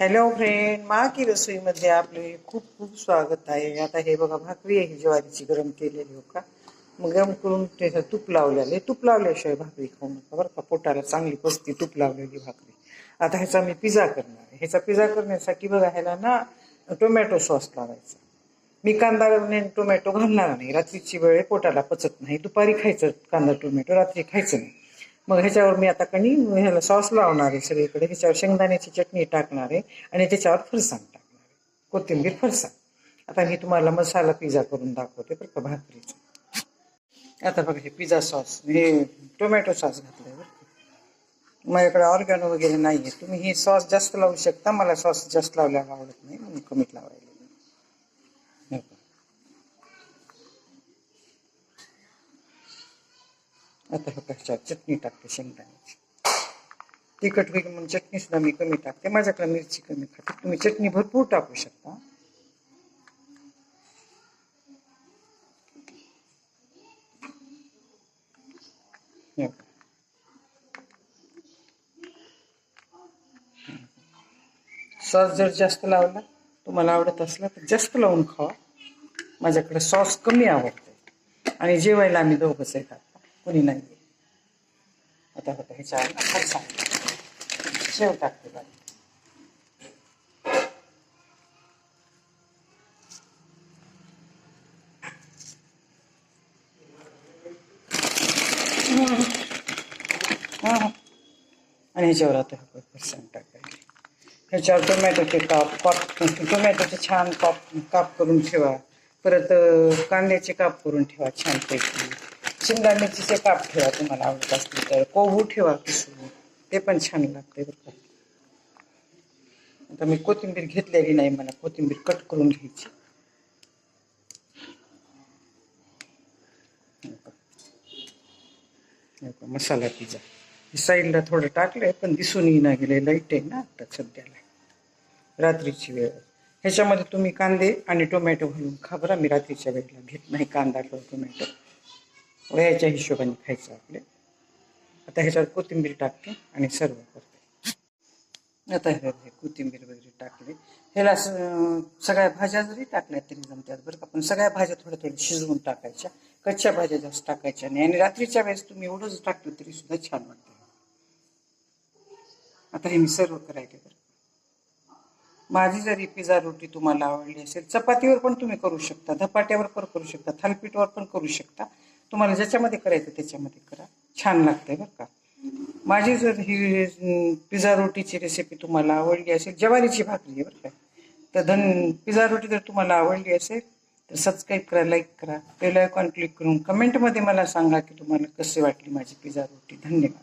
Hello friend मा की रसोईमध्ये आपले खूप खूप स्वागत आहे. आता हे बघा भाकरी आहे ही ज्वारीची गरम केलेली हो का? मग गरम करून त्याचं तूप लावलेलं. तूप लावल्याशिवाय भाकरी खाऊ नका बरं का? पोटाला चांगली पसती तूप लावलेली भाकरी. आता ह्याचा मी पिझ्झा करणार आहे. ह्याचा पिझ्झा करण्यासाठी बघा ह्याला ना टोमॅटो सॉस लावायचा. मी कांदा टोमॅटो घालणार नाही. रात्रीची वेळ पोटाला पचत नाही. दुपारी खायचं कांदा टोमॅटो रात्री खायचं नाही. मग ह्याच्यावर मी आता कणी ह्याला सॉस लावणार आहे सगळीकडे. ह्याच्यावर शेंगदाण्याची चटणी टाकणार आहे आणि त्याच्यावर फरसाण टाकणार आहे. कोथिंबीर फरसाण. आता मी तुम्हाला मसाला पिझ्झा करून दाखवते बरं का भाकरीचा. आता बघा हे पिझ्झा सॉस हे टोमॅटो सॉस घातलाय बरं माझ्याकडे ऑर्गॅनो वगैरे नाही आहे तुम्ही हे सॉस जास्त लावू शकता मला सॉस जास्त लावल्याला आवडत नाही म्हणून कमीत लावायला हे पहा. आता हो ह्याच्यावर चटणी टाकते शेंगदाण्याची. तिखट होईल म्हणून चटणी सुद्धा मी कमी टाकते. माझ्याकडे मिरची कमी खाते. तुम्ही चटणी भरपूर टाकू शकता. सॉस जर जास्त लावला तुम्हाला आवडत असला तर जास्त लावून खावा. माझ्याकडे सॉस कमी आवडते. आणि जेवायला आम्ही दोघंच येतात. कोणी नाही आता होतं ह्याच्या फरसाण शेव टाकते बाई. हा. आणि ह्याच्यावर आता फरसाण टाकायचे. ह्याच्यावर टोमॅटोचे काप काप टोमॅटोचे छान काप काप करून ठेवा. परत कांद्याचे काप करून ठेवा छानपैकी. शिमला मिरचीचे काप ठेवा तुम्हाला आवडत असतील तर. कोहू ठेवा किसून. ते पण छान लागते बरं का. आता मी कोथिंबीर घेतलेली नाही मला कोथिंबीर कट करून घ्यायची. मसाला पिझ्झा हे साईडला थोडं टाकलंय पण दिसून येईना गेले लाइट आहे ना आता सध्याला. रात्रीची वेळ. ह्याच्यामध्ये तुम्ही कांदे आणि टोमॅटो घालून खा बरं. मी रात्रीच्या वेळेला घेत नाही कांदा किंवा टोमॅटो. वयाच्या हिशोबाने खायचं आपले. आता ह्याच्यावर कोथिंबीर टाकते आणि सर्व करते. आता हे हे कोथिंबीर वगैरे टाकले. ह्याला सगळ्या भाज्या जरी टाकल्या तरी जमतात बरं का पण सगळ्या भाज्या थोड्या थोड्या शिजवून टाकायच्या. कच्च्या भाज्या जास्त टाकायच्या नाही आणि रात्रीच्या वेळेस तुम्ही एवढंच टाकलं तरी सुद्धा छान वाटतं. आता हे मी सर्व करायचे बरं माझी जरी पिझ्झा रोटी तुम्हाला आवडली असेल चपातीवर पण तुम्ही करू शकता धपाट्यावर पण करू शकता थालपीठवर पण करू शकता. तुम्हाला ज्याच्यामध्ये करायचं त्याच्यामध्ये करा. छान लागतंय बरं का. माझी जर ही पिझ्झा रोटीची रेसिपी तुम्हाला आवडली असेल ज्वारीची भाकरी आहे बरं का. तर धन पिझ्झा रोटी जर तुम्हाला आवडली असेल तर सबस्क्राईब करा लाईक करा. बेल आयकॉन क्लिक करून कमेंटमध्ये मला सांगा की तुम्हाला कसे वाटली माझी पिझ्झा रोटी. धन्यवाद.